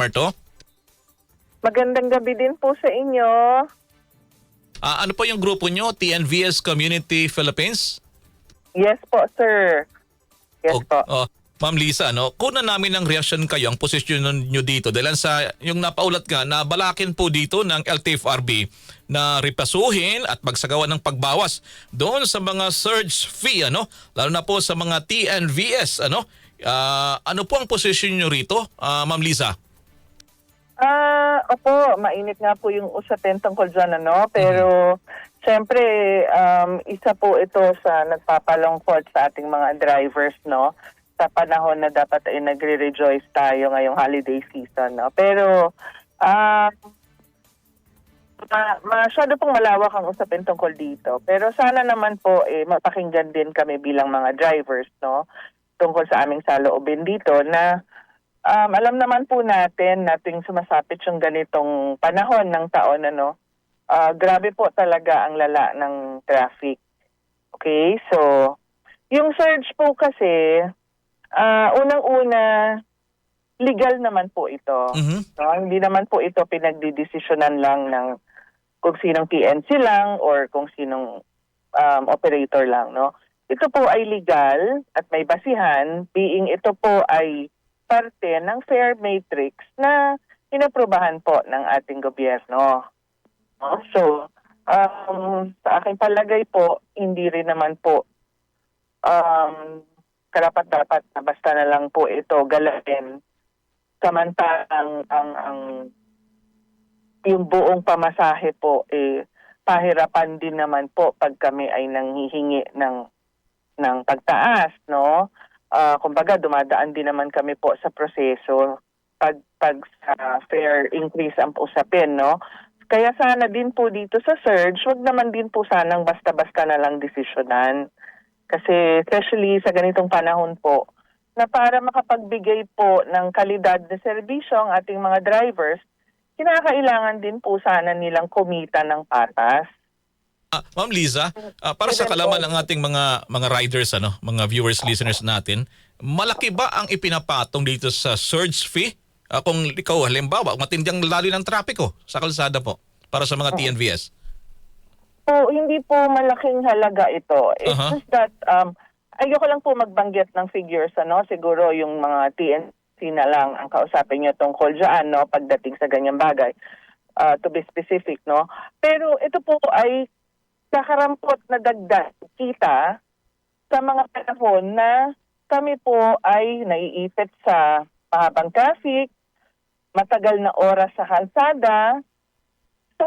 Marto? Magandang gabi din po sa inyo. Ah, ano po yung grupo nyo? TNVS Community Philippines? Yes po, sir. Yes O- po. oh, Ma'am Lisa, no? kuna namin ng reaksyon kayo ang posisyon nyo dito dahil sa yung napaulat nga na balakin po dito ng LTFRB na ripasuhin at magsagawa ng pagbawas doon sa mga surge fee ano lalo na po sa mga TNVS ano Ah, ano po ang posisyon nyo rito ah, Ma'am Lisa Ah, opo, mainit nga po yung usapin tungkol dyan, ano? Pero, syempre, um, isa po ito sa nagpapalongkot sa ating mga drivers, no? Sa panahon na dapat ay nagre-rejoice tayo ngayong holiday season, no? Pero, ah, ma- masyado pong malawak ang usapin tungkol dito. Pero sana naman po, eh, mapakinggan din kami bilang mga drivers, no? Tungkol sa aming saloobin dito na Um, alam naman po natin nating sumasapit yung ganitong panahon ng taon ano. Ah, grabe po talaga ang lala ng traffic. Okay? So, yung surge po kasi ah, unang-una legal naman po ito. Mhm. No? Hindi naman po ito pinagdidesisyonan lang ng kung sinong PNC lang or kung sinong um, operator lang, no? Ito po ay legal at may basihan, being ito po ay parte ng fair matrix na inaprobahan po ng ating gobyerno. No? So, um, sa aking palagay po, hindi rin naman po um, karapat-dapat na basta na lang po ito galain samantalang ang ang yung buong pamasahe po eh pahirapan din naman po pag kami ay nanghihingi ng ng pagtaas no Ah, kumbaga dumadaan din naman kami po sa proseso pag pag sa fair increase ang usapin no kaya sana din po dito sa surge wag naman din po sanang basta-basta na lang desisyonan kasi especially sa ganitong panahon po na para makapagbigay po ng kalidad na serbisyo ang ating mga drivers, kinakailangan din po sana nilang kumita ng patas. Ah, Ma'am Liza, ah, para sa kalaman ng ating mga mga riders ano, mga viewers, listeners natin, malaki ba ang ipinapatong dito sa surge fee? Ah, kung ikaw halimbawa, matinding lalo ng trapiko sa kalsada po para sa mga TNVS. Po, hindi po malaking halaga ito. It's Aha. just that um, ayoko lang po magbanggit ng figures ano, siguro yung mga TNC na lang ang kausapin niyo tungkol diyan no pagdating sa ganyang bagay. Uh, to be specific no. Pero ito po ay kakarampot na dagdag kita sa mga panahon na kami po ay naiipit sa mahabang traffic, matagal na oras sa kalsada. So,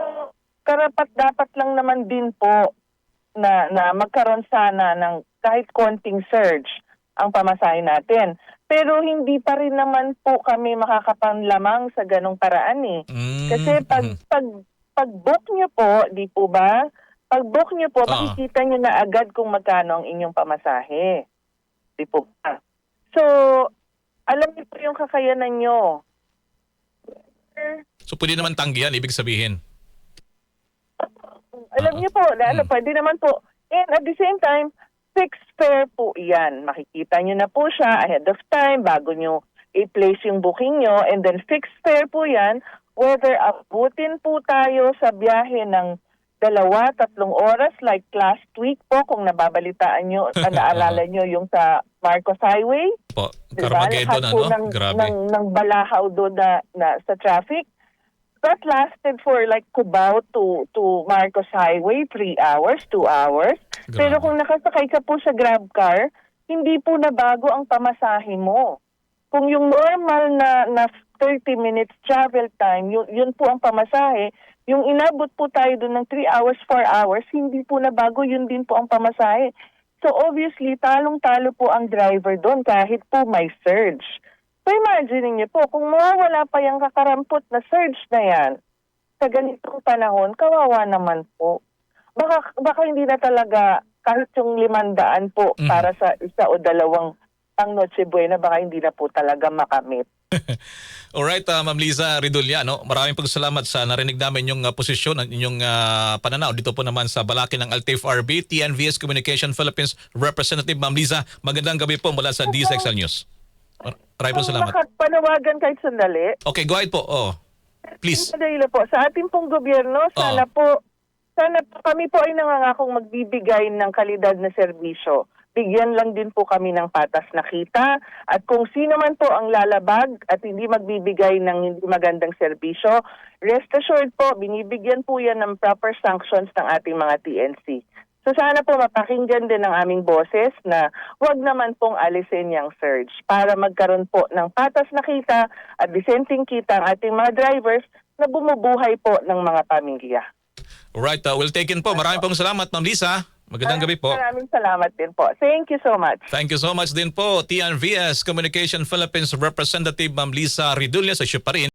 karapat dapat lang naman din po na, na magkaroon sana ng kahit konting surge ang pamasahe natin. Pero hindi pa rin naman po kami makakapanlamang sa ganong paraan eh. Mm, Kasi pag mhm. pag pag book niyo po, di po ba? Pag book niyo po, Ah. makikita niyo na agad kung magkano ang inyong pamasahe. Di po ba? So, alam niyo po yung kakayanan niyo. So pwede naman tanggihan, ibig sabihin. Alam Ah, niyo po, na mm. pwede naman po. And at the same time, fixed fare po yan. Makikita niyo na po siya ahead of time bago niyo i-place yung booking niyo. And then fixed fare po yan, whether abutin po tayo sa biyahe ng dalawa, tatlong oras like last week po kung nababalitaan niyo, naalala niyo yung sa Marcos Highway. Po, Diba? Carmageddon ano? ng, Grabe. Ng, ng balahaw doon na, na sa traffic. That lasted for like Cubao to, to Marcos Highway, three hours, two hours. Grabe. Pero kung nakasakay ka po sa grab car, hindi po nabago ang pamasahe mo. Kung yung normal na, na 30 minutes travel time, yun, yun po ang pamasahe. Yung inabot po tayo doon ng 3 hours, 4 hours, hindi po nabago, yun din po ang pamasahe. So obviously, talong-talo po ang driver doon kahit po may surge. So imagine niyo po, kung mawawala pa yung kakarampot na surge na yan, sa ganitong panahon, kawawa naman po. Baka, baka hindi na talaga kahit yung limandaan po Mhm. para sa isa o dalawang ang Noche Buena, baka hindi na po talaga makamit. Alright, uh, Ma'am Liza Ridulya, no? maraming pong salamat sa narinig namin yung uh, posisyon at inyong uh, pananaw. Dito po naman sa balaki ng LTFRB, TNVS Communication Philippines Representative Ma'am Liza. Magandang gabi po mula sa DSXL News. Maraming po salamat. makapanawagan kahit sandali, Okay, go ahead po. Oh. Please. Lang po. Sa ating pong gobyerno, sana po, sana po, kami po ay nangangakong magbibigay ng kalidad na serbisyo. Bigyan lang din po kami ng patas na kita at kung sino man po ang lalabag at hindi magbibigay ng hindi magandang serbisyo, rest assured po, binibigyan po yan ng proper sanctions ng ating mga TNC. So sana po mapakinggan din ng aming boses na huwag naman pong alisin yung surge para magkaroon po ng patas na kita at dissenting kita ang ating mga drivers na bumubuhay po ng mga pamilya. Alright, uh, we'll take in po. Maraming pong salamat, Ma'am Lisa. Magandang gabi po. Maraming salamat din po. Thank you so much. Thank you so much din po, TNVS Communication Philippines Representative Ma'am Lisa Ridulya sa issue pa rin.